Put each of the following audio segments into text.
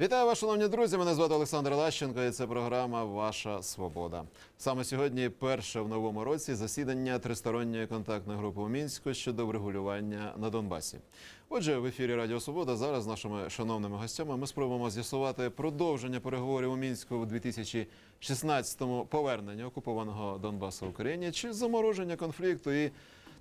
Вітаю вас, шановні друзі. Мене звати Олександр Лащенко, і це програма Ваша Свобода. Саме сьогодні перше в новому році засідання тристоронньої контактної групи у мінську щодо врегулювання на Донбасі. Отже, в ефірі Радіо Свобода зараз з нашими шановними гостями ми спробуємо з'ясувати продовження переговорів у мінську у 2016-му повернення окупованого Донбасу Україні чи замороження конфлікту і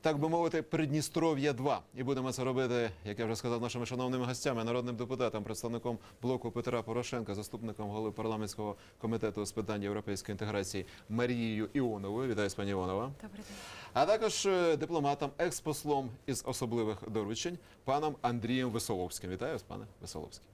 так би мовити, Придністров'я 2 І будемо це робити, як я вже сказав, нашими шановними гостями, народним депутатом, представником блоку Петра Порошенка, заступником голови парламентського комітету з питань європейської інтеграції Марією Іоновою. Вітаю, пані Іонова. Добрий день. А також е, дипломатом, експослом із особливих доручень, паном Андрієм Висоловським. Вітаю вас, пане Висоловський.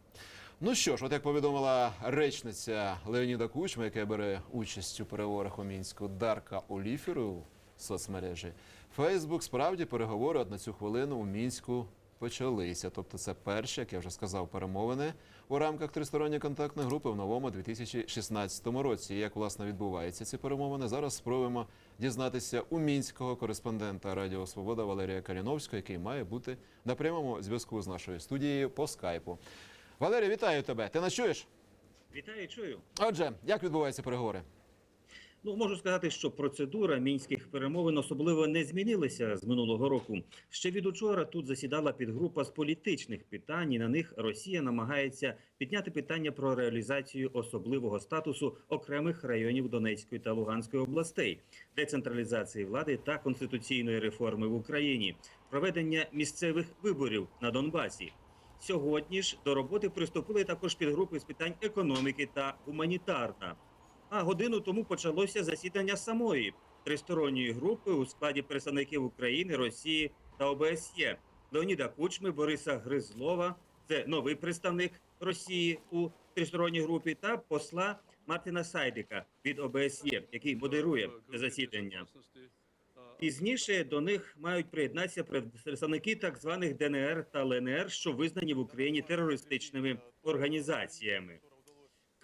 Ну що ж, от як повідомила речниця Леоніда Кучма, яка бере участь у переговорах у мінську Дарка Оліферу в соцмережі, Фейсбук справді переговори от на цю хвилину у мінську почалися. Тобто, це перші, як я вже сказав, перемовини у рамках тристоронньої контактної групи в новому 2016 році. І як власне відбуваються ці перемовини, зараз спробуємо дізнатися у мінського кореспондента Радіо Свобода Валерія Каліновського, який має бути на прямому зв'язку з нашою студією по скайпу. Валерій, вітаю тебе. Ти нас чуєш? Вітаю, чую. Отже, як відбуваються переговори? Ну можу сказати, що процедура мінських перемовин особливо не змінилася з минулого року. Ще від учора тут засідала підгрупа з політичних питань. і На них Росія намагається підняти питання про реалізацію особливого статусу окремих районів Донецької та Луганської областей, децентралізації влади та конституційної реформи в Україні, проведення місцевих виборів на Донбасі. Сьогодні ж до роботи приступили також підгрупи з питань економіки та гуманітарна. А годину тому почалося засідання самої тристоронньої групи у складі представників України, Росії та ОБСЄ Леоніда Кучми, Бориса Гризлова, це новий представник Росії у тристоронній групі, та посла Мартина Сайдика від ОБСЄ, який модерує це засідання. Пізніше до них мають приєднатися представники так званих ДНР та ЛНР, що визнані в Україні терористичними організаціями.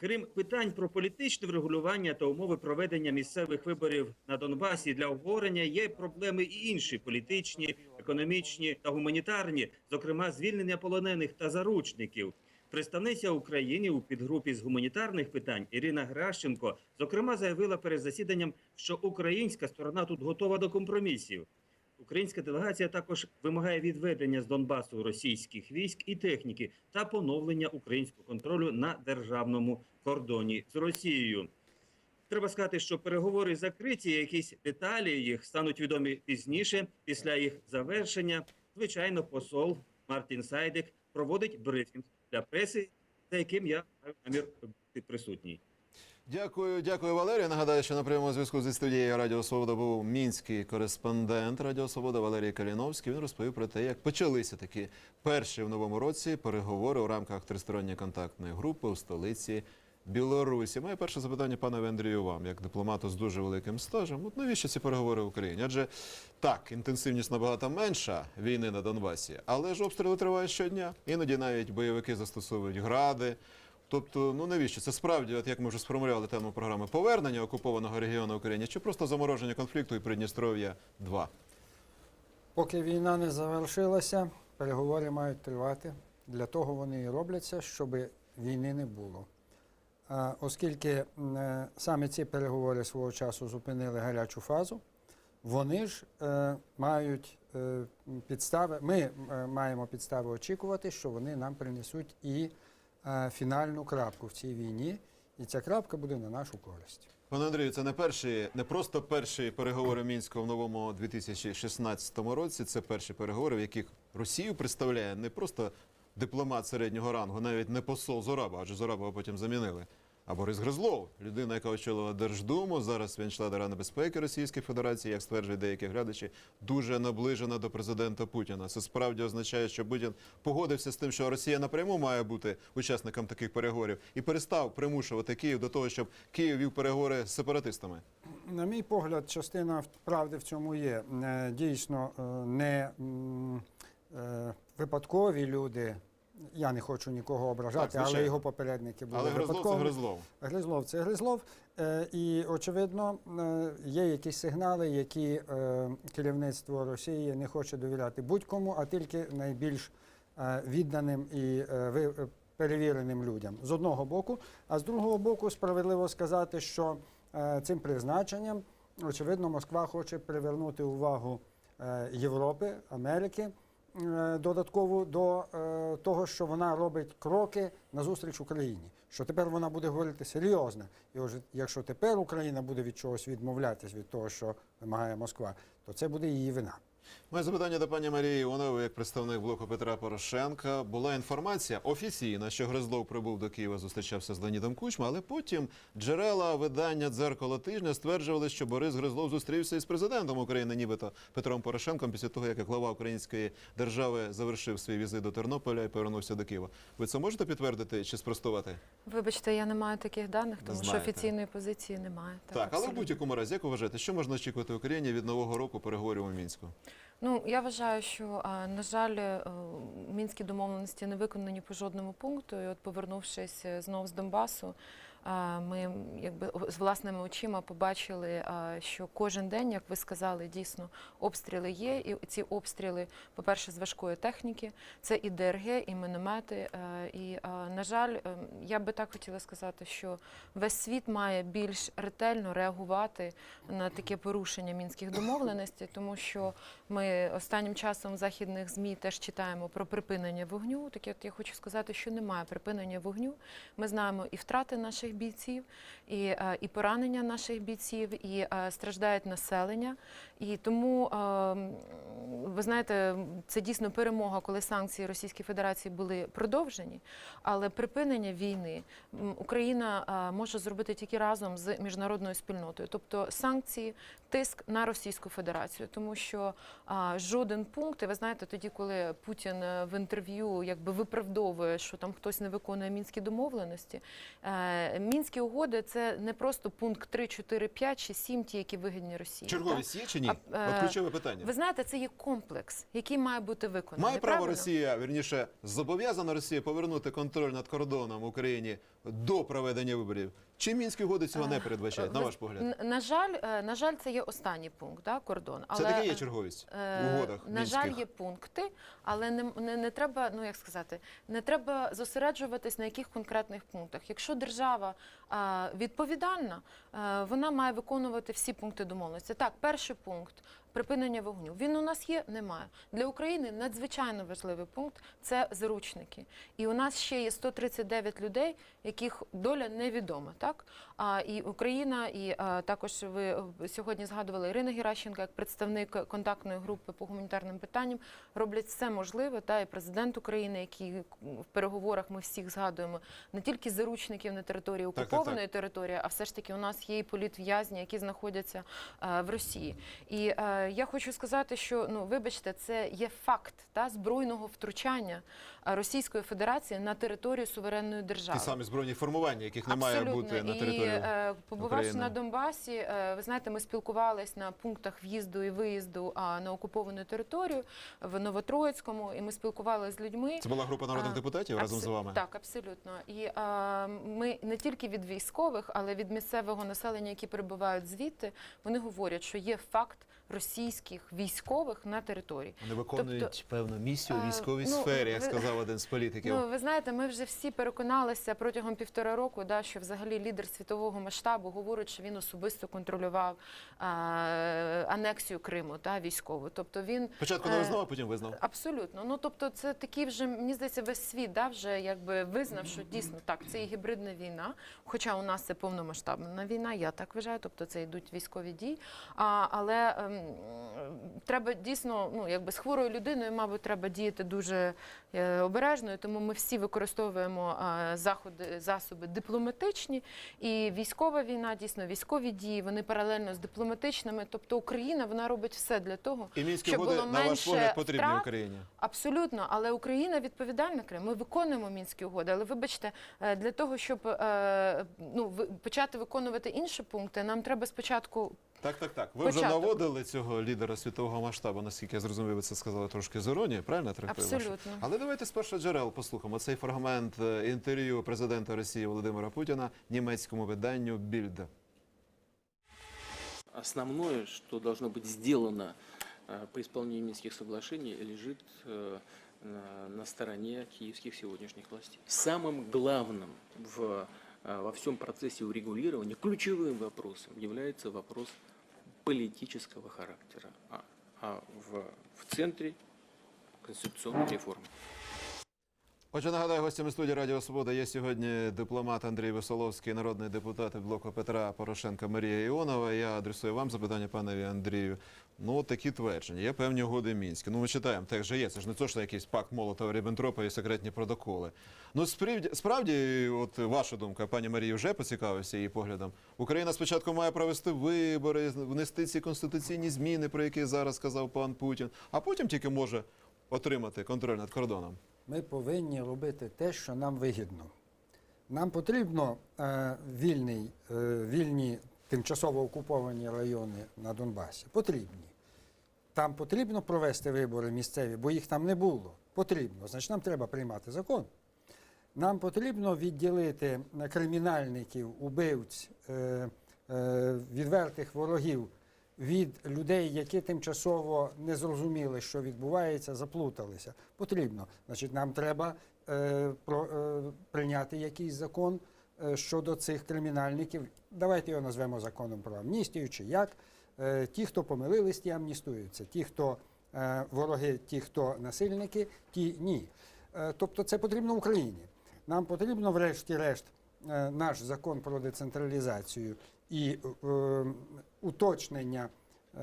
Крім питань про політичне врегулювання та умови проведення місцевих виборів на Донбасі для обговорення є проблеми і інші політичні, економічні та гуманітарні, зокрема звільнення полонених та заручників. Представниця України у підгрупі з гуманітарних питань Ірина Гращенко зокрема заявила перед засіданням, що українська сторона тут готова до компромісів. Українська делегація також вимагає відведення з Донбасу російських військ і техніки та поновлення українського контролю на державному кордоні з Росією. Треба сказати, що переговори закриті, якісь деталі їх стануть відомі пізніше, після їх завершення. Звичайно, посол Мартін Сайдик проводить брифінг для преси, за яким я маю намір бути присутній. Дякую, дякую, Валерію. Нагадаю, що на прямому зв'язку зі студією Радіо Свобода був мінський кореспондент Радіо Свобода Валерій Каліновський. Він розповів про те, як почалися такі перші в новому році переговори у рамках тристоронньої контактної групи у столиці Білорусі. Моє перше запитання, пане Андрію, вам, як дипломату з дуже великим стажем. От навіщо ці переговори в Україні? Адже так, інтенсивність набагато менша війни на Донбасі, але ж обстріли тривають щодня. Іноді навіть бойовики застосовують гради. Тобто, ну навіщо? Це справді, от як ми вже сформулювали тему програми, повернення окупованого регіону України чи просто замороження конфлікту і Придністров'я 2 Поки війна не завершилася, переговори мають тривати. Для того вони і робляться, щоб війни не було. Оскільки е, саме ці переговори свого часу зупинили гарячу фазу, вони ж е, мають е, підстави, ми маємо підстави очікувати, що вони нам принесуть і фінальну крапку в цій війні, і ця крапка буде на нашу користь. Пане Андрію, це не перші, не просто перші переговори Мінського в новому 2016 році. Це перші переговори, в яких Росію представляє не просто дипломат середнього рангу, навіть не посол Зораба, адже Зорабова потім замінили. А Борис Гризлов, людина, яка очолила Держдуму, зараз він член Ради безпеки Російської Федерації, як стверджують деякі глядачі, дуже наближена до президента Путіна. Це справді означає, що Путін погодився з тим, що Росія напряму має бути учасником таких переговорів, і перестав примушувати Київ до того, щоб Київ вів переговори з сепаратистами. На мій погляд, частина правди в цьому є. Е, Дійсно, е, не е, випадкові люди. Я не хочу нікого ображати, Так, але його попередники були Але Гризлов це. Гризлов. Гризлов це Гризлов. Е, І, очевидно, е, є якісь сигнали, які е, керівництво Росії не хоче довіряти будь-кому, а тільки найбільш відданим і перевіреним людям з одного боку, а з другого боку, справедливо сказати, що цим призначенням, очевидно, Москва хоче привернути увагу Європи, Америки додатково до е, того, що вона робить кроки назустріч Україні. Що тепер вона буде говорити серйозно. І отже, якщо тепер Україна буде від чогось відмовлятись від того, що вимагає Москва, то це буде її вина. Моє запитання до пані Марії Іонової, як представник блоку Петра Порошенка. Була інформація офіційна, що Гризлов прибув до Києва, зустрічався з Леонідом Кучма, але потім джерела видання дзеркало тижня стверджували, що Борис Гризлов зустрівся із президентом України, нібито Петром Порошенком, після того, як глава української держави завершив свій візит до Тернополя і повернувся до Києва. Ви це можете підтвердити чи спростувати? Вибачте, я не маю таких даних, тому що офіційної позиції немає. Так, але в будь-якому разі, як вважаєте, що можна очікувати Україні від нового року переговорів у мінську? Ну я вважаю, що на жаль, е, мінські домовленості не виконані по жодному пункту. І от повернувшись е, знов з Донбасу, ми якби з власними очима побачили, що кожен день, як ви сказали, дійсно обстріли є. І ці обстріли, по-перше, з важкої техніки, це і ДРГ, і міномети. е, І на жаль, е, я би так хотіла сказати, що весь світ має більш ретельно реагувати на таке порушення мінських домовленостей, тому що ми останнім часом в західних змі теж читаємо про припинення вогню. Так я хочу сказати, що немає припинення вогню. Ми знаємо і втрати наших бійців, і, е, і поранення наших бійців, і е, страждають населення. І тому е, ви знаєте, це дійсно перемога, коли санкції Російської Федерації були продовжені. Але припинення війни Україна може зробити тільки разом з міжнародною спільнотою, тобто санкції, тиск на Російську Федерацію, тому що жоден пункт, і ви знаєте, тоді, коли Путін в інтерв'ю якби виправдовує, що там хтось не виконує мінські домовленості. Мінські угоди це не просто пункт 3, 4, 5 чи 7, ті, які вигідні Росії. Чергові є чи ні? А, е, От ключове питання. Ви знаєте, це є комплекс, який має бути виконаний. Має право правильно? Росія, вірніше, зобов'язана Росія повернути контроль над кордоном в Україні до проведення виборів? Чи мінські угоди цього не передбачають, на ваш погляд? На жаль, е, на жаль, це є останній пункт, да, кордон. Це таки є е, черговість Е, в угодах На мінських. жаль, є пункти, але не, не, не треба, ну як сказати, не треба зосереджуватись на яких конкретних пунктах. Якщо держава відповідальна, е, вона має виконувати всі пункти домовленості. Так, перший пункт припинення вогню. Він у нас є, немає. Для України надзвичайно важливий пункт це заручники. І у нас ще є 139 людей, яких доля невідома. Так а і Україна, і а, також ви е, сьогодні згадували Ірина Геращенко як представник контактної групи по гуманітарним питанням, роблять все можливе. Та і президент України, який в переговорах ми всіх згадуємо не тільки заручників на території так, так. окупованої території, а все ж таки у нас є і політв'язні, які знаходяться е, в Росії. І е, я хочу сказати, що ну вибачте, це є факт та збройного втручання е, Російської Федерації на територію суверенної держави. Ті самі збройні формування, яких не має бути на території. е, побувавши на Донбасі, е, ви знаєте, ми спілкувалися на пунктах в'їзду і виїзду а, на окуповану територію в Новотроїцькому, і ми спілкувалися з людьми. Це була група народних А, депутатів разом з вами. Так, абсолютно. І а, ми не тільки від військових, але від місцевого населення, які прибувають звідти, вони говорять, що є факт російських військових на території. Вони виконують Тобто, певну місію у е, військовій ну, сфері, як ви- сказав один з політиків. Ну, ви знаєте, ми вже всі переконалися протягом півтора року, да, що взагалі лідер світового масштабу говорить, що він особисто контролював а, анексію Криму та військову. Тобто він Спочатку не е, визнав, а потім визнав. Абсолютно. Ну тобто, це такий вже мені здається, весь світ да, вже якби визнав, що дійсно так, це і гібридна війна. Хоча у нас це повномасштабна війна, я так вважаю. Тобто це йдуть військові дії. А, але ем, треба дійсно, ну якби з хворою людиною, мабуть, треба діяти дуже е, обережно. і Тому ми всі використовуємо е, заходи, засоби дипломатичні. І військова війна, дійсно, військові дії, вони паралельно з дипломатичними. Тобто Україна вона робить все для того, І мінські щоб було на ваш погляд, потрібні втрат. Україні. Абсолютно, але Україна відповідальна Крим. Ми виконуємо мінські угоди. Але вибачте, е, для того, щоб ну почати виконувати інші пункти, нам треба спочатку Так, так, так. Ви вже наводили цього лідера світового масштабу, наскільки я зрозумів, ви це сказали трошки з іронії, правильно абсолютно. Але давайте з перших джерел послухаємо цей фрагмент е, інтерв'ю президента Росії Володимира Путіна німецькому виданню Більд. Основное, что должно быть сделано э, по исполнению Минских соглашений, лежит э, на, на стороне киевских сегодняшних властей. Самым главным в, э, во всем процессе урегулирования, ключевым вопросом является вопрос политического характера, а, а в, в центре конституционной реформы. Отже, нагадаю, гостями студії Радіо Свобода є сьогодні дипломат Андрій Висоловський, народний депутат блоку Петра Порошенка Марія Іонова. Я адресую вам запитання, панові Андрію. Ну, такі твердження. Є певні угоди Мінські. Ну, ми читаємо, так же є. Це ж не то, що якийсь пакт Молотова Ріббентропа і секретні протоколи. Ну, справді, от ваша думка, пані Марія вже поцікавився її поглядом. Україна спочатку має провести вибори, внести ці конституційні зміни, про які зараз сказав пан Путін, а потім тільки може отримати контроль над кордоном. Ми повинні робити те, що нам вигідно. Нам потрібно е, вільний, е, вільні тимчасово окуповані райони на Донбасі. Потрібні. Там потрібно провести вибори місцеві, бо їх там не було. Потрібно. Значить, нам треба приймати закон. Нам потрібно відділити кримінальників, убивць, е, е, відвертих ворогів від людей, які тимчасово не зрозуміли, що відбувається, заплуталися. Потрібно. Значить, нам треба е, про, е, прийняти якийсь закон е, щодо цих кримінальників. Давайте його назвемо законом про амністію чи як. Е, ті, хто помилились, ті амністуються. Ті, хто е, вороги, ті, хто насильники, ті ні. Е, тобто це потрібно Україні. Нам потрібно, врешті-решт, е, наш закон про децентралізацію і е, уточнення е,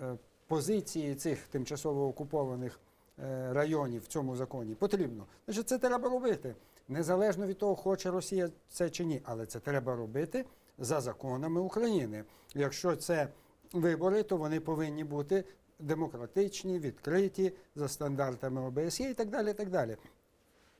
е, позиції цих тимчасово окупованих е, районів в цьому законі потрібно. Значить, це треба робити. Незалежно від того, хоче Росія це чи ні, але це треба робити за законами України. Якщо це вибори, то вони повинні бути демократичні, відкриті за стандартами ОБСЄ і так далі. І так далі.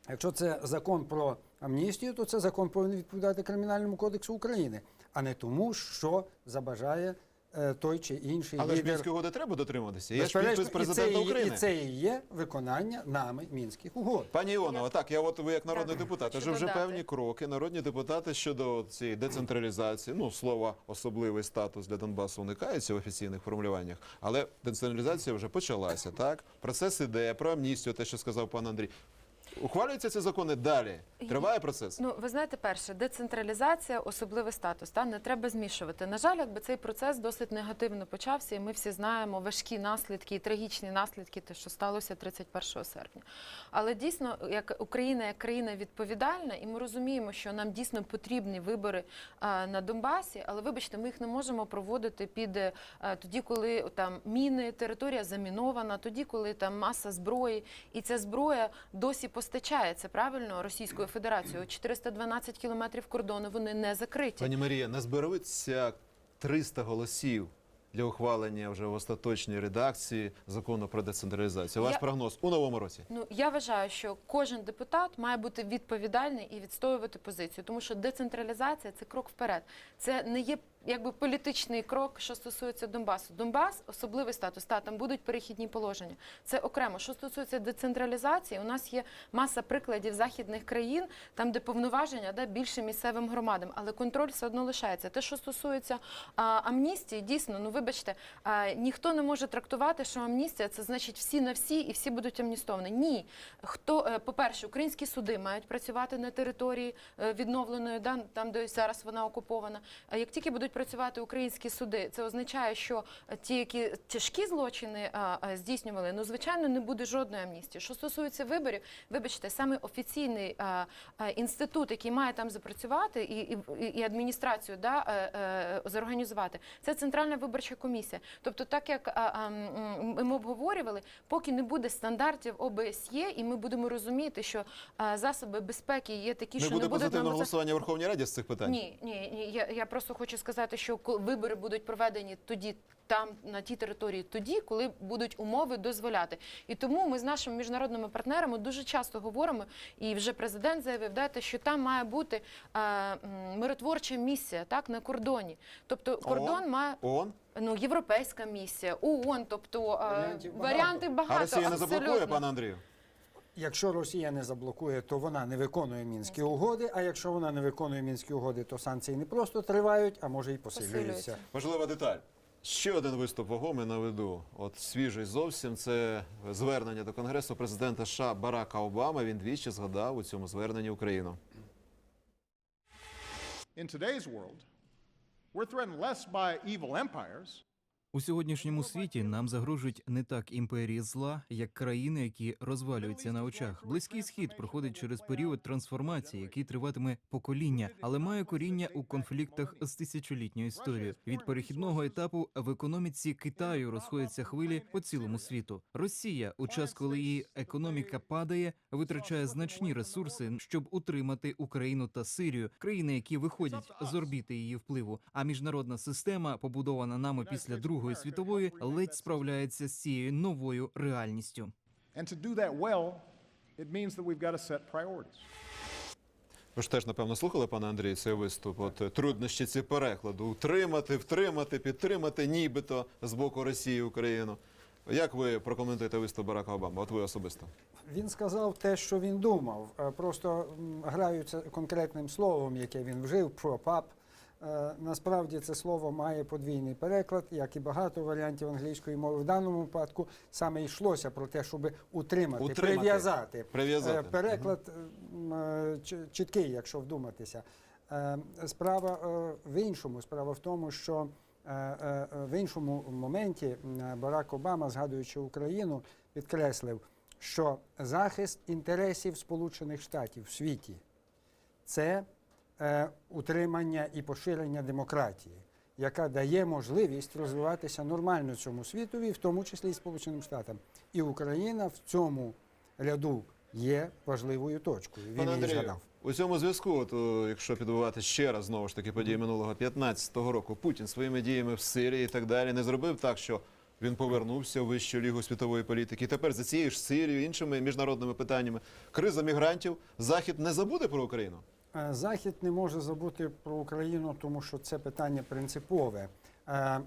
Якщо це закон про амністію, то це закон повинен відповідати Кримінальному кодексу України, а не тому, що забажає е, той чи інший Але ж лідер. мінської угоди треба дотримуватися. Є ж підпис і це, України. і це і є виконання нами мінських угод. Пані Іонова, так, я от ви як народний Так, депутат, хочу вже вже певні кроки. Народні депутати щодо цієї децентралізації, ну слова особливий статус для Донбасу уникаються в офіційних формулюваннях, але децентралізація вже почалася. Так, процес іде про амністію, те, що сказав пан Андрій. Ухвалюються ці закони далі. Триває процес. Ну, ви знаєте, перше, децентралізація, особливий статус. Та не треба змішувати. На жаль, якби цей процес досить негативно почався, і ми всі знаємо важкі наслідки і трагічні наслідки, те, що сталося 31 серпня. Але дійсно, як Україна як країна відповідальна, і ми розуміємо, що нам дійсно потрібні вибори а, на Донбасі, але вибачте, ми їх не можемо проводити під е, тоді, коли там міни, територія замінована, тоді, коли там маса зброї, і ця зброя досі постачається правильно Російською Федерацією. 412 кілометрів кордону вони не закриті. Пані Марія, не зберуться 300 голосів для ухвалення вже в остаточній редакції закону про децентралізацію. Ваш Я- прогноз у новому році. Ну я вважаю, що кожен депутат має бути відповідальний і відстоювати позицію, тому що децентралізація це крок вперед. Це не є якби політичний крок, що стосується Донбасу. Донбас особливий статус. Та там будуть перехідні положення. Це окремо. Що стосується децентралізації, у нас є маса прикладів західних країн, там де повноваження да, більше місцевим громадам, але контроль все одно лишається. Те, що стосується а, амністії, дійсно, ну вибачте, а, ніхто не може трактувати, що амністія це значить всі на всі і всі будуть амністовані. Ні, хто е, по-перше, українські суди мають працювати на території е, відновленої, да, там де зараз вона окупована. А як тільки будуть працювати українські суди, це означає, що ті, які тяжкі злочини здійснювали, ну звичайно не буде жодної амністії. Що стосується виборів, вибачте, саме офіційний інститут, який має там запрацювати, і, і, і адміністрацію да, е, е, зорганізувати, це центральна виборча комісія. Тобто, так як ми обговорювали, поки не буде стандартів ОБСЄ, і ми будемо розуміти, що засоби безпеки є такі, Не що буде не будуть позитивного голосування в Верховній Раді з цих питань. ні, ні, ні. Я, я просто хочу сказати, що ко- вибори будуть проведені тоді, там на тій території, тоді, коли будуть умови дозволяти. І тому ми з нашими міжнародними партнерами дуже часто говоримо, і вже президент заявив, да, те, що там має бути е, миротворча місія, так на кордоні. Тобто кордон ООН? має ООН? ну європейська місія, ООН, тобто е, варіанти багато. А Росія не заблокує, пане Андрію? Якщо Росія не заблокує, то вона не виконує мінські угоди. А якщо вона не виконує мінські угоди, то санкції не просто тривають, а може і посилюються. Посилюються. Важлива деталь. Ще один виступ вагомий на виду. От свіжий зовсім це звернення до Конгресу президента США Барака Обами. Він двічі згадав у цьому зверненні Україну. In today's world, we're threatened less by evil empires У сьогоднішньому світі нам загрожують не так імперії зла, як країни, які розвалюються на очах. Близький схід проходить через період трансформації, який триватиме покоління, але має коріння у конфліктах з тисячолітньою історією. Від перехідного етапу в економіці Китаю розходяться хвилі по цілому світу. Росія, у час, коли її економіка падає, витрачає значні ресурси, щоб утримати Україну та Сирію, країни, які виходять з орбіти її впливу. А міжнародна система, побудована нами після Другої світової, ледь справляється з цією новою реальністю. Ви ж теж, напевно, слухали, пане Андрій, цей виступ. От е, труднощі ці перекладу. Утримати, втримати, підтримати, нібито з боку Росії Україну. Як ви прокоментуєте виступ Барака Обами? От ви особисто. Він сказав те, що він думав. Е, Просто граються конкретним словом, яке він вжив, prop-up. Е, Насправді це слово має подвійний переклад, як і багато варіантів англійської мови. В даному випадку саме йшлося про те, щоб утримати, Утримати. прив'язати. Е, Переклад м, е, чіткий, якщо вдуматися. Е, Справа е, в іншому. Справа в тому, що е, е, в іншому моменті Барак Обама, згадуючи Україну, підкреслив, що захист інтересів Сполучених Штатів в світі це е, утримання і поширення демократії, яка дає можливість розвиватися нормально цьому світові, в тому числі і Сполученим Штатам. І Україна в цьому ряду є важливою точкою. Він Пане її Андрію, згадав. у цьому зв'язку, от, якщо підбивати ще раз знову ж таки події минулого 15-го року, Путін своїми діями в Сирії і так далі не зробив так, що він повернувся в вищу лігу світової політики. І тепер за цією ж Сирією, іншими міжнародними питаннями, криза мігрантів, Захід не забуде про Україну. Е, Захід не може забути про Україну, тому що це питання принципове. Е,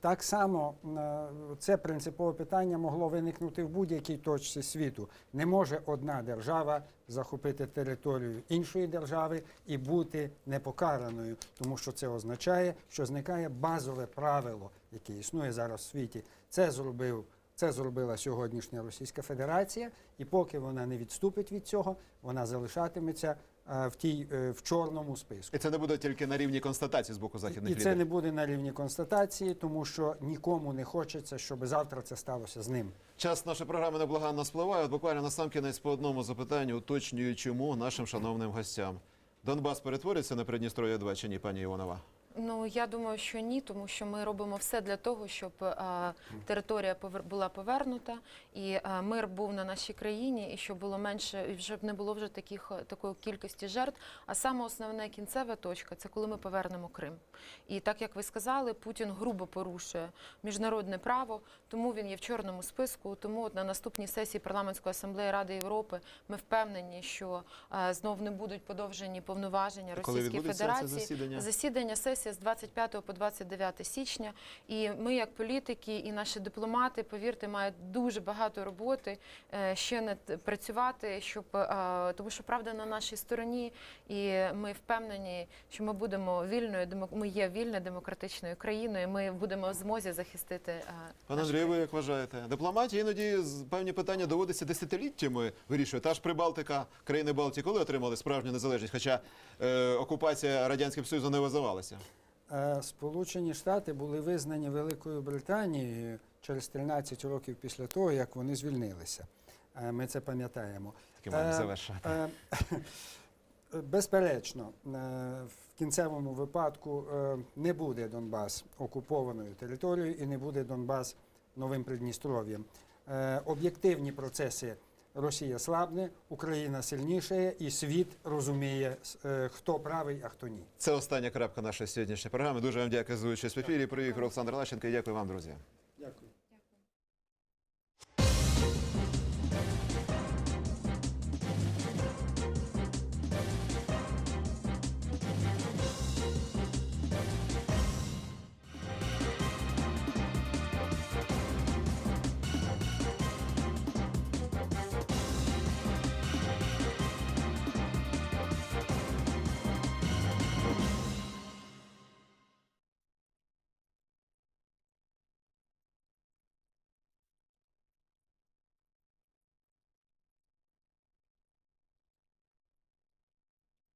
Так само е, це принципове питання могло виникнути в будь-якій точці світу. Не може одна держава захопити територію іншої держави і бути непокараною, тому що це означає, що зникає базове правило, яке існує зараз в світі. Це зробив. Це зробила сьогоднішня Російська Федерація, і поки вона не відступить від цього, вона залишатиметься е, в тій е, в чорному списку. І це не буде тільки на рівні констатації з боку західних І це не буде на рівні констатації, тому що нікому не хочеться, щоб завтра це сталося з ним. Час нашої програми неблаганно спливає. От буквально на сам кінець по одному запитанню уточнюю, чому нашим шановним гостям. Донбас перетвориться на Придністров'я 2 чи ні, пані Іонова? Ну я думаю, що ні, тому що ми робимо все для того, щоб е, територія повер- була повернута і е, мир був на нашій країні, і щоб було менше, і щоб не було вже таких е, такої кількості жертв. А саме основна кінцева точка це коли ми повернемо Крим. І так як ви сказали, Путін грубо порушує міжнародне право, тому він є в чорному списку. Тому от на наступній сесії парламентської асамблеї Ради Європи ми впевнені, що е, знов не будуть подовжені повноваження Коли Російської це Федерації. засідання? Засідання сесія з 25 по 29 січня. І ми, як політики, і наші дипломати, повірте, мають дуже багато роботи е, ще над працювати, щоб е, тому, що правда на нашій стороні, і ми впевнені, що ми будемо вільною, ми є вільною демократичною країною. Ми будемо в змозі захистити. е, Пане Андрію, ви як вважаєте? Дипломатія іноді з- певні питання доводиться десятиліттями вирішує. Та ж Прибалтика, країни Балтії, коли отримали справжню незалежність, хоча е, окупація Радянським Союзом не визивалася. Е, Сполучені Штати були визнані Великою Британією через 13 років після того, як вони звільнилися. Е, Ми це пам'ятаємо. Таким маємо Е, завершувати. Е, Безперечно, в кінцевому випадку не буде Донбас окупованою територією і не буде Донбас новим Придністров'ям. Об'єктивні процеси Росія слабне, Україна сильніше, і світ розуміє, е, хто правий, а хто ні. Це остання крапка нашої сьогоднішньої програми. Дуже вам дякую за участь в ефірі. Привіт, Олександр Лащенко. І дякую вам, друзі.